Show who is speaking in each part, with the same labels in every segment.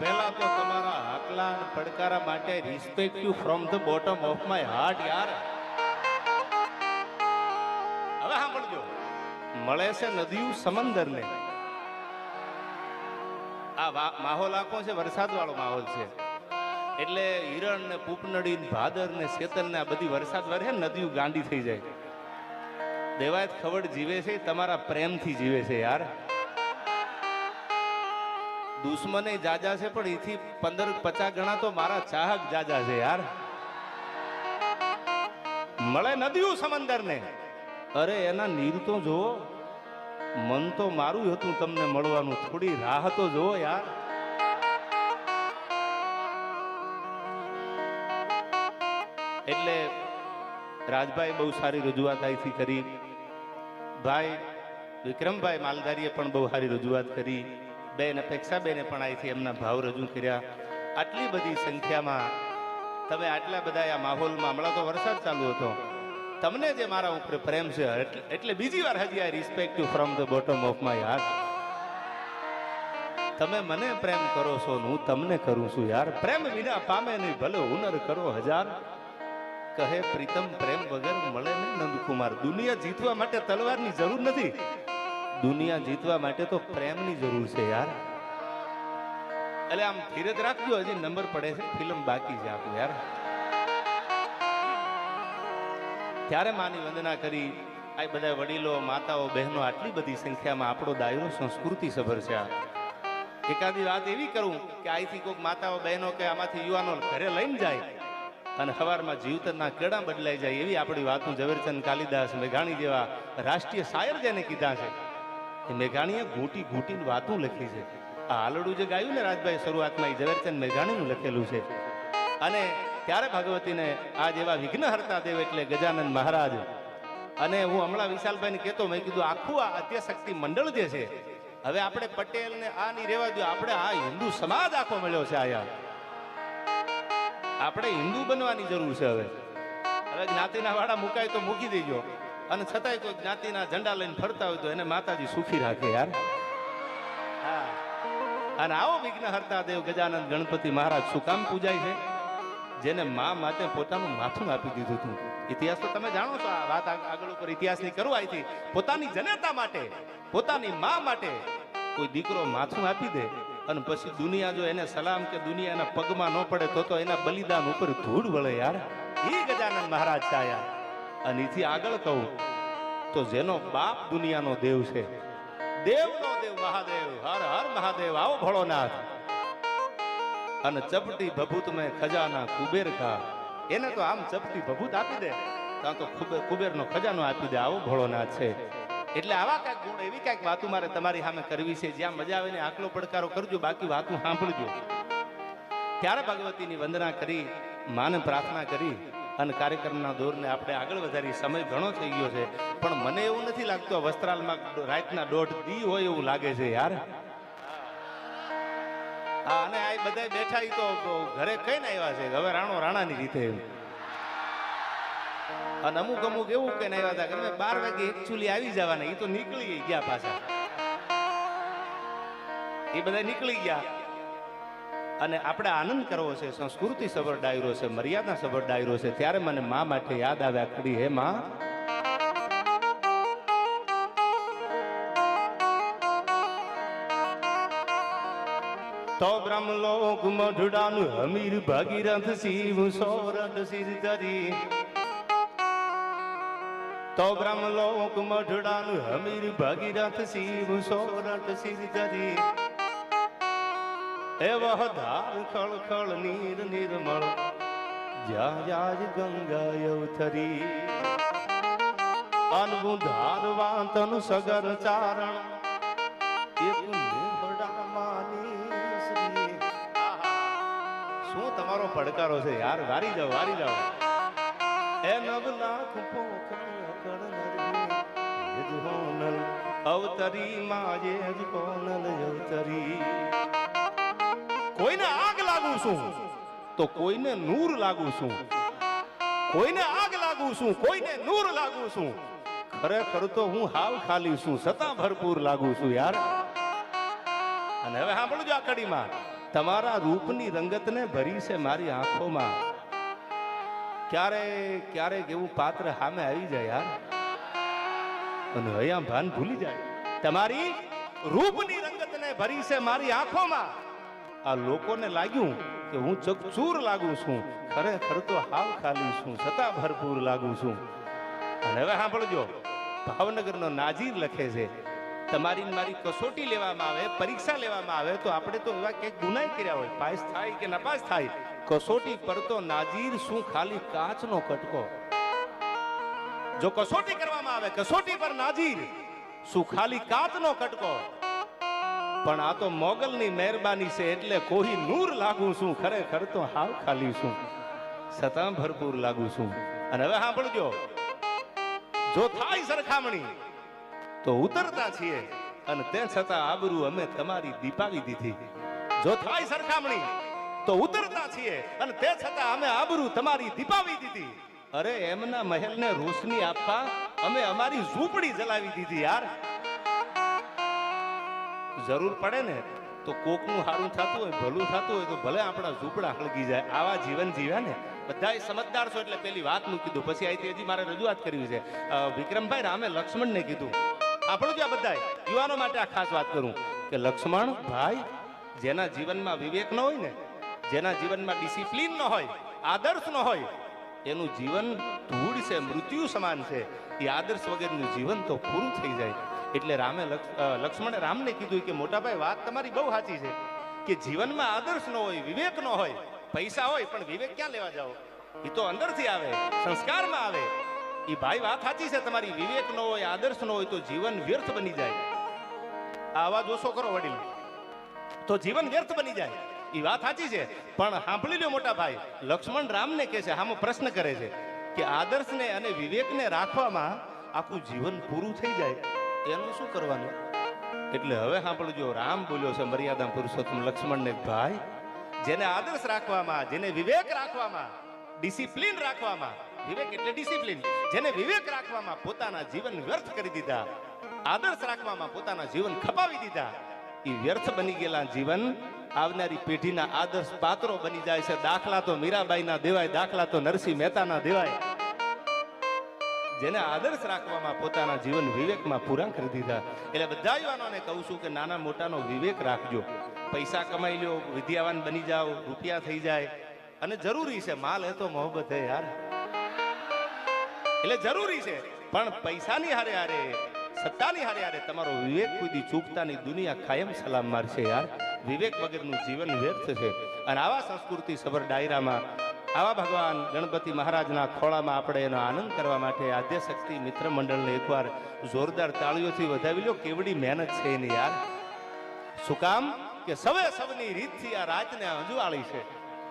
Speaker 1: પહેલા તો તમારા હાકલા પડકારા માટે respect you from the bottom of my heart યાર. હવે સાંભળજો. મળે છે નદીયું સમંદરને. આ માહોલ આખો છે વરસાદ વાળો માહોલ છે. એટલે હિરણ ને પૂપનડી ને ભાદર ને શેતન ને આ બધી વરસાદ વરે છે ને નદીયું ગાંડી થઈ જાય. દેવાયત ખવડ જીવે છે, તમારા પ્રેમથી જીવે છે, યાર. દુશ્મને જાજા છે, પણ એથી પંદર પચાસ ગણા તો મારા ચાહક જાજા છે યાર. મળે નદીયું સમંદર ને અરે એના નીર તો જુઓ. મન તો મારું હતું તમને મળવાનું. થોડી રાહ તો જુઓ યાર. એટલે રાજભાઈ બહુ સારી રજૂઆત અહીંથી કરી. ભાઈ, વિક્રમભાઈ માલધારીએ પણ બહુ સારી રજૂઆત કરી. બેન અપેક્ષાબેને પણ અહીંથી એમના ભાવ રજૂ કર્યા. આટલી બધી સંખ્યામાં તમે આટલા બધા આ માહોલમાં, હમણાં તો વરસાદ ચાલુ હતો. તમને જે મારા ઉપર પ્રેમ છે, એટલે- બીજી વાર હજી I respect you from the bottom of my heart તમે મને પ્રેમ કરો છો હું તમને કરું છું યાર. પ્રેમ વિના પામે નહીં, ભલે હુનર કરો હજાર. કહે, પ્રીતમ, પ્રેમ વગર મળે નહીં નંદકુમાર. દુનિયા જીતવા માટે તલવારની જરૂર નથી. દુનિયા જીતવા માટે તો પ્રેમની જરૂર છે યાર. એટલે આમ ધીરજ રાખજો, હજી નંબર પડે છે, ફિલ્મ બાકી છે આપણું યાર. ત્યારે માની વંદના કરી, આ બધા વડીલો, માતાઓ, બહેનો, આટલી બધી સંખ્યામાં આપણો દાયરો સંસ્કૃતિ સભર છે આ. એકાદી વાત એવી કરું કે અહીંથી કોઈક માતાઓ, બહેનો કે આમાંથી યુવાનો ઘરે લઈને જાય અને સવારમાં જીવતરના કેડા બદલાઈ જાય એવી આપણી વાતું ઝવેરચંદ કાલિદાસ મેઘાણી જેવા રાષ્ટ્રીય શાયર જેને કીધા છે. એ મેઘાણીએ ઘૂંટી ઘૂંટીને વાતું લખી છે. આ હાલડું જે ગાયું ને રાજભાઈ શરૂઆતમાં એ ઝવેરચંદ મેઘાણીનું લખેલું છે. અને ત્યારે ભગવતીને આ જેવા વિઘ્નહર્તા દેવ એટલે ગજાનંદ મહારાજ અને હું હમણાં વિશાલભાઈને કહેતો મેં કીધું, આખું આ અધ્યશક્તિ મંડળ જે છે, હવે આપણે પટેલ ને આ નહીં રહેવા દો આપણે આ હિન્દુ સમાજ આખો મળ્યો છે આયા. આપણે હિન્દુ બનવાની જરૂર છે હવે. હવે જ્ઞાતિના વાળા મુકાય તો મૂકી દેજો. અને છતાંય કોઈ જ્ઞાતિના ઝંડા લઈને ફરતા હોય તો એને માતાજી સુખી રાખે યાર. હા. અને આવો વિઘ્ન હરતા દેવ ગજાનંદ ગણપતિ મહારાજ શું કામ પૂજાય છે? જેને મા માટે પોતાનું માથું આપી દીધું હતું. ઇતિહાસ તો તમે જાણો છો આ વાત આગ- આગળ ઉપર ઇતિહાસની કરું હતી પોતાની જનતા માટે, પોતાની મા માટે કોઈ દીકરો માથું આપી દે અને પછી દુનિયા જો એને સલામ કે દુનિયા એના પગમાં ન પડે તો તો એના બલિદાન ઉપર ધૂળ વળે યાર. એ ગજાનંદ મહારાજ આયા અને એથી આગળ કહું તો જેનો બાપ દુનિયાનો દેવ છે, દેવનો દેવ મહાદેવ, હર હર મહાદેવ, આવો ભોળોનાથ. અને ચપટી ભભૂત મેં ખજાના કુબેર ખા. એને તો આમ ચપટી ભભૂત આપી દે, ત્યાં તો કુબેર કુબેરનો ખજાનો આપી દે, આવો ભોળોનાથ છે. એટલે આવા કાંઈક ગુણ, એવી કાંઈક વાતો મારે તમારી સામે કરવી છે, જ્યાં મજા આવે ને આકલો પડકારો કરજો, બાકી વાતું સાંભળજો. ત્યારે ભગવતીની વંદના કરી, માને પ્રાર્થના કરી. અને કાર્યક્રમના દોરને આપણે આગળ વધારી સમય ઘણો થઈ ગયો છે, પણ મને એવું નથી લાગતું વસ્ત્રાલમાં રાતના દોઢ દી હોય એવું લાગે છે યાર. હા, અને આ બધા બેઠા તો ઘરે કઈ આવ્યા છે. હવે રાણો રાણાની રીતે. અને અમુક અમુક એવું કઈ આવ્યા હતા કે બાર વાગે એકચુલી આવી જવાના એ તો નીકળી ગયા પાછા. એ બધા નીકળી ગયા. અને આપણે આનંદ કરવો છે, સંસ્કૃતિ સભર ડાયરો છે, મર્યાદા સભર ડાયરો છે, ત્યારે મને મા માટે યાદ આવ્યા કરી હે મા. તો બ્રહ્મલોક મઢડાનું હમીર ભગીરથ શિવ સોરઠ શિર ધરી તો બ્રહ્મલોક મઢડાનું હમીર ભગીરથ શિવ સોરઠ શિર ધરી એવા ધાર ખળ ખળ નીર નિર્મળ. જ્યાં જાજ ગંગા યવથરી અનબુ ધારવા તન સગર ચારણ. શું તમારો પડકારો છે યાર? વારી જાઓ વારી જાઓ. એ નવ લાખ પોખણ અવતરી માં યજ હોનલ અવતરી. કોઈને આગ લાગુ છું, તો કોઈને નૂર લાગુ છું. કોઈને આગ લાગુ છું, કોઈને નૂર લાગુ છું. ખરેખર તો હું હાવ ખાલી છું છતાં ભરપૂર લાગુ છું યાર. અને હવે સાંભળજો આ કડીમાં, તમારા રૂપની રંગતને ભરી છે મારી આંખોમાં. ક્યારે ક્યારેક એવું પાત્ર સામે આવી જાય યાર. અને હયા ભાન ભૂલી જાય. તમારી રૂપની રંગતને ભરી છે મારી આંખોમાં. આ લોકોને લાગ્યું કે હું ચકચૂર લાગુ છું. ખરેખર તો હાવ ખાલી છું. છતાં ભરપૂર લાગુ છું. અને હવે સાંભળજો, ભાવનગરનો નાજીર લખે છે, તમારી મારી કસોટી લેવામાં આવે, પરીક્ષા લેવામાં આવે, તો આપણે તો એવા કંઈક ગુનાય કર્યા હોય. પાસ થાય કે નપાસ થાય? કસોટી પર તો નાજીર શું ખાલી કાચનો કટકો? જો કસોટી કરવામાં આવે, કસોટી પર નાજીર, શું ખાલી કાચનો કટકો? પણ આ તો મોગલની મહેરબાની છે એટલે કોઈ નૂર લાગુ છું, ખરેખર તો હાવ ખાલી છું. છતાં ભરપૂર લાગુ છું. અને હવે સાંભળજો, જો થાય સરખામણી, તો ઉતરતા છીએ અને તે છતાં આબરૂ અમે તમારી દીપાવી દીધી. જો થાય સરખામણી, તો ઉતરતા છીએ અને તે છતાં અમે આબરૂ તમારી દીપાવી દીધી. અરે, એમના મહેલને રોશની આપવા અમે અમારી ઝૂંપડી જલાવી દીધી યાર. જરૂર પડે ને, તો કોકનું સારું થતું હોય, ભલું થતું હોય, તો ભલે આપણા ઝૂંપડા હળગી જાય, આવા જીવન જીવ્યા ને, બધાય સમજદાર છો એટલે પેલી વાતનું કીધું. પછી અહીંથી હજી મારે રજૂઆત કરવી છે. વિક્રમભાઈ રામે લક્ષ્મણને કીધું, આપણું જ આ બધાય, યુવાનો માટે આ ખાસ વાત કરું. કે લક્ષ્મણ, ભાઈ, જેના જીવનમાં વિવેક ન હોય ને, જેના જીવનમાં ડિસિપ્લિન ન હોય, આદર્શ ન હોય, એનું જીવન ધૂળ છે, મૃત્યુ સમાન છે. એ આદર્શ વગરનું જીવન તો પૂરું થઈ જાય. એટલે રામે લક્ષ્મણે રામને કીધું કે, મોટાભાઈ, વાત તમારી બહુ સાચી છે કે જીવનમાં આદર્શ ન હોય, વિવેક ન હોય, પૈસા હોય, પણ વિવેક ક્યાં લેવા જાઓ? એ તો અંદરથી આવે, સંસ્કારમાં આવે. એ ભાઈ, વાત સાચી છે, તમારી વિવેક ન હોય, આદર્શ ન હોય, તો જીવન વ્યર્થ બની જાય. આ અવાજ ઓછો કરો વડીલ. તો જીવન વ્યર્થ બની જાય. એ વાત સાચી છે, પણ સાંભળી લો મોટા ભાઈ, લક્ષ્મણ રામને કહે છે, હામો પ્રશ્ન કરે છે કે આદર્શને અને વિવેકને રાખવામાં આખું જીવન પૂરું થઈ જાય. એનું શું કરવાનું? એટલે હવે સાંભળજો રામ બોલ્યો છે મર્યાદા પુરુષોત્તમ લક્ષ્મણને ભાઈ, જેને આદર્શ રાખવામાં, જેને વિવેક રાખવામાં, ડિસિપ્લિન રાખવામાં, વિવેક એટલે ડિસિપ્લિન, જેને વિવેક રાખવામાં પોતાના જીવન વ્યર્થ કરી દીધા, આદર્શ રાખવામાં પોતાના જીવન ખપાવી દીધા એ વ્યર્થ બની ગયેલા જીવન આવનારી પેઢીના આદર્શ પાત્રો બની જાય છે. દાખલા તો મીરાબાઈના દેવાય, દાખલા તો નરસિંહ મહેતાના દેવાય. જેને આદર્શ રાખવામાં પોતાના જીવન વિવેકમાં પૂરા કરી દીધા. એટલે બધા યુવાનોને કહું છું કે નાના મોટાનો વિવેક રાખજો. પૈસા કમાઈ લ્યો, વિદ્યાવાન બની જાઓ, રૂપિયા થઈ જાય. અને જરૂરી છે, માલ એ તો મોહબ્બત હે યાર. એટલે જરૂરી છે, પણ પૈસાની હારે હારે, સત્તાની હારે હારે તમારો વિવેક સુધી ચૂકતાની દુનિયા કાયમ સલામ મારશે યાર. વિવેક વગરનું જીવન વ્યર્થ છે. અને આવા સંસ્કૃતિ સભર ડાયરામાં આવા ભગવાન ગણપતિ મહારાજના ખોળામાં આપણે એનો આનંદ કરવા માટે આદ્યશક્તિ મિત્ર મંડળને એકવાર જોરદાર તાળીઓથી વધાવી લો. કેવડી મહેનત છે એની યાર. શું કામ? કે સવે સવની રીતથી આ રાતને અંજવાળી છે.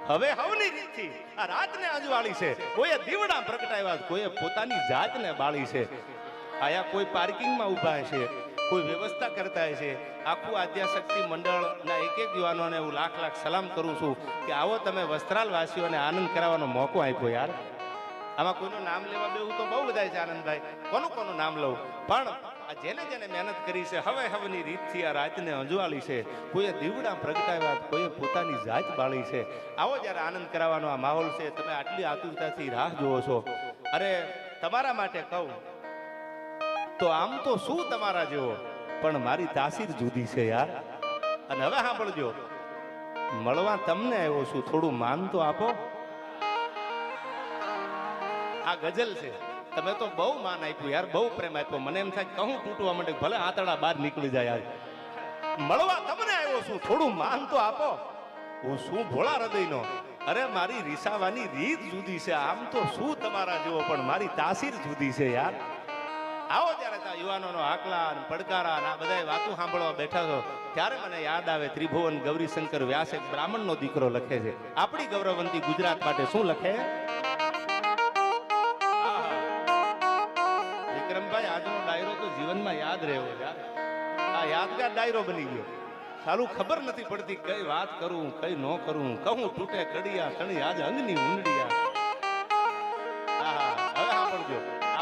Speaker 1: હવે હવની રીતથી આ રાતને અંજવાળી છે. કોઈએ દીવડા પ્રગટાવ્યા કોઈએ પોતાની જાતને બાળી છે. આયા કોઈ પાર્કિંગમાં ઊભા છે. કોઈ વ્યવસ્થા કરતા હોય છે. આખું આદ્યાશક્તિ મંડળના એક એક યુવાનોને હું લાખ લાખ સલામ કરું છું કે આવો તમે વસ્ત્રાલવાસીઓને આનંદ કરાવવાનો મોકો આપ્યો યાર. આમાં કોઈનું નામ લેવા બેવું તો બહુ બધા છે આનંદભાઈ. કોનું કોનું નામ લઉં? પણ આ જેને જેને મહેનત કરી છે, હવે હવેની રીતથી આ રાતને અંજવાળી છે. કોઈએ દીવડા પ્રગટાવ્યા કોઈએ પોતાની જાત બાળી છે. આવો જ્યારે આનંદ કરાવવાનો આ માહોલ છે, તમે આટલી આતુરતાથી રાહ જુઓ છો. અરે, તમારા માટે કહું, તો આમ તો શું તમારા જેવો? પણ મારી તાસીર જુદી છે યાર. અને હવે સાંભળજો. મળવા તમને આવ્યો છું, થોડું માન તો આપો. આ ગઝલ છે, તમે તો બહુ માન આપ્યું યાર, બહુ પ્રેમ આપ્યો. મને એમ થાય કહું તૂટવા માટે ભલે આતડા બહાર નીકળી જાય યાર. મળવા તમને આવ્યો છું, થોડું માન તો આપો. હું શું ભોળા હૃદયનો. અરે મારી રીસાવાની રીત જુદી છે. આમ તો શું તમારા જેવો, પણ મારી તાસીર જુદી છે યાર. આવો ત્યારે ત્યાં યુવાનોનો અને પડકારા આ બધા વાતો સાંભળવા બેઠા છો. ત્યારે મને યાદ આવે ત્રિભુવન ગૌરીશંકર વ્યાસ એક બ્રાહ્મણનો દીકરો લખે છે. આપણી ગૌરવંતી ગુજરાત માટે શું લખે? વિક્રમભાઈ, આજનો ડાયરો તો જીવનમાં યાદ રહ્યો આ યાદગાર ડાયરો બની ગયો. સારું ખબર નથી પડતી કઈ વાત કરું, કઈ ન કરું. કહું, તૂટે કડિયા, તણી, આજ અંગની ઊંડડિયા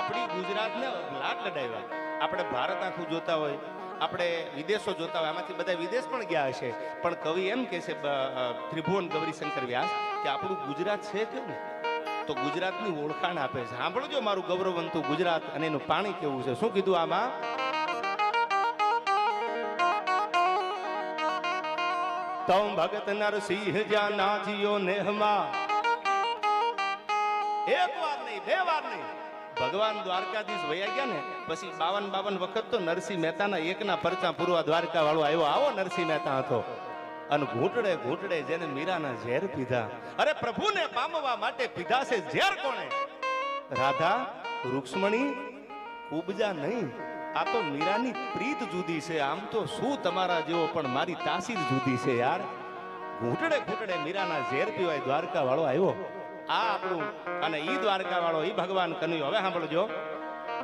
Speaker 1: આપણી ગુજરાતને લાટ લડાવ્યા. આપણે ભારત આખું જોતા હોય, આપણે વિદેશો જોતા હોય, આમાંથી બધા વિદેશ પણ ગયા હશે. પણ કવિ એમ કે છે ત્રિભુવન ગૌરીશંકર વ્યાસ, કે આપણું ગુજરાત છે કેવું તો ગુજરાતની ઓળખાણ આપે છે. સાંભળજો મારું ગૌરવવંતું ગુજરાત અને એનું પાણી કેવું છે. શું કીધું આમાં? તમ ભગત નરસિંહ જ્યાં નાજીઓ નેહમાં. એક વાર નહીં, બે વાર નહીં. ભગવાન દ્વારકાધીશ વયા ગયા ને, પછી બાવન બાવન વખત તો નરસિંહ મહેતાના એકના પરચા પૂરવા દ્વારકા વાળો આવ્યો. આવો નરસિંહ મહેતા હતો અને ઘૂંટડે ઘૂંટડે જેને મીરાના ઝેર પીધા. અરે પ્રભુને પામવા માટે પીધા છે ઝેર કોણે? રાધા, રૂક્ષ્મણી ઉપજા નહીં. આ તો મીરાની પ્રીત જુદી છે. આમ તો શું તમારા જેવો પણ મારી તાસીર જુદી છે યાર? ઘૂંટડે ઘૂંટડે મીરાના ઝેર પીવાય દ્વારકા વાળો આવ્યો. આ આપણું અને ઈ દ્વારકા વાળો ઈ ભગવાન કનૈયો. હવે સાંભળજો.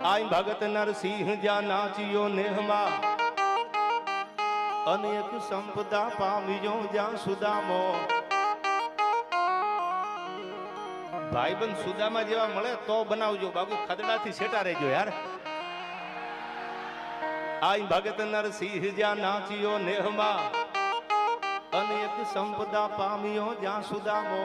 Speaker 1: આઈ ભગત નરસિંહ જ્યાં નાચ્યો નેહમાં, અનેક સંપદા પામ્યો જ્યાં સુદામો. ભાઈબંધ સુદામા જેવા મળે તો બનાવજો. બાબુ, ખદડાથી છેટા રહેજો યાર. આઈ ભગત નરસિંહ જ્યાં નાચ્યો નેહમાં, અનેક સંપદા પામ્યો જ્યાં સુદામો.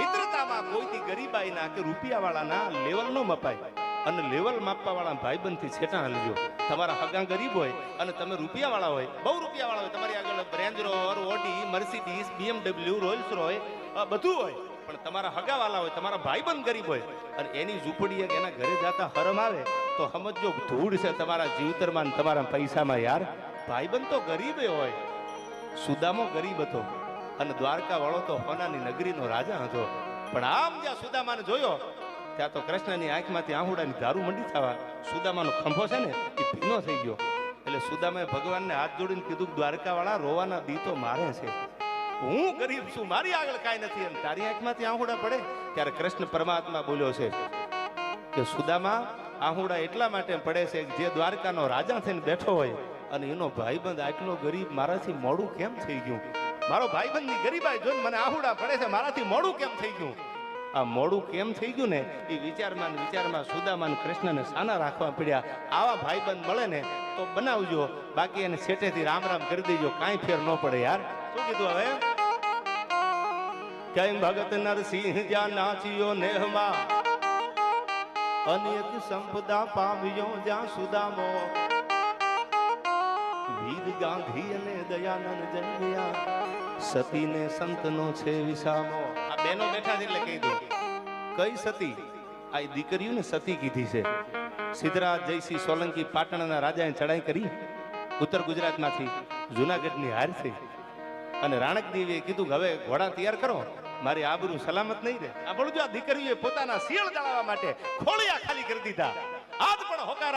Speaker 1: મિત્રતામાં કોઈથી ગરીબાઈ ના કે રૂપિયા વાળા લેવલ નો મપાય. અને લેવલ માપવા વાળા ભાઈબંધથી છેટા હાલજો. તમારા હગા ગરીબ હોય અને તમે રૂપિયા વાળા હોય, બહુ રૂપિયા વાળા હોય, તમારી આગળ Range Rover Audi Mercedes BMW Rolls Royce આ બધું હોય. પણ તમારા હગા વાળા હોય, તમારા ભાઈબંધ ગરીબ હોય, અને એની ઝૂંપડી કે એના ઘરે જતા હરમ આવે, તો સમજો ધૂળ છે તમારા જીવતરમાં તમારા પૈસામાં યાર. ભાઈબંધ તો ગરીબે હોય. સુદામો ગરીબ હતો. અને દ્વારકા વાળો તો હોનાની નગરીનો રાજા હતો. પણ આમ જ્યાં સુદામાને જોયો, ત્યાં તો કૃષ્ણની આંખમાંથી આહુડાની દારૂ મંડી થવા સુદામાનો ખંભો છે ને, એ ભીનો થઈ ગયો. એટલે સુદામાએ ભગવાનને હાથ જોડીને કીધું કે દ્વારકા વાળા રોવાના દી તો મારે છે. હું ગરીબ છું, મારી આગળ કાંઈ નથી. અને તારી આંખમાંથી આહુડા પડે? ત્યારે કૃષ્ણ પરમાત્મા બોલ્યો છે કે, સુદામા, આહુડા એટલા માટે પડે છે જે દ્વારકાનો રાજા થઈને બેઠો હોય અને એનો ભાઈબંધ આટલો ગરીબ, મારાથી મોડું કેમ થઈ ગયું? મારો ભાઈબંધની ગરીબાઈ જોઈને મને આહુડા પડે છે, મારાથી મોડું કેમ થઈ ગયું? આ મોડું કેમ થઈ ગયું ને, એ વિચારમાં વિચારમાં સુદામાન કૃષ્ણને સાના રાખવા પડ્યા. આવા ભાઈબંધ મળે ને, તો બનાવજો, બાકી એને સેટેથી રામ રામ કરી દેજો, કાંઈ ફેર ન પડે યાર. શું કીધું હવે? કેમ ભગત નરસિંહ જ્યાં નાચ્યો નેહમાં, અનેક સંપદા પામ્યો જ્યાં સુદામો. વીર ગાંધી અને દયાનંદ જન્મ્યા. સતીને સંતનો છે વિસામો. આ બેનો બેઠા છે એટલે કહી દઉં. કઈ સતી? આ દીકરીઓને સતી કીધી છે. સિદ્ધરાજ જયસિંહ સોલંકી પાટણના રાજાએ ચડાઈ કરી. ઉત્તર ગુજરાતમાંથી જુનાગઢની હાર થઈ. અને રાણક દેવીએ કીધું કે હવે ઘોડા તૈયાર કરો. મારી આબરૂ સલામત નહીં રહે. આ બોલું જો આ દીકરીઓએ પોતાના શિયળ દળાવવા માટે ખોળિયા ખાલી કરી દીધા. આજ પણ હોકાર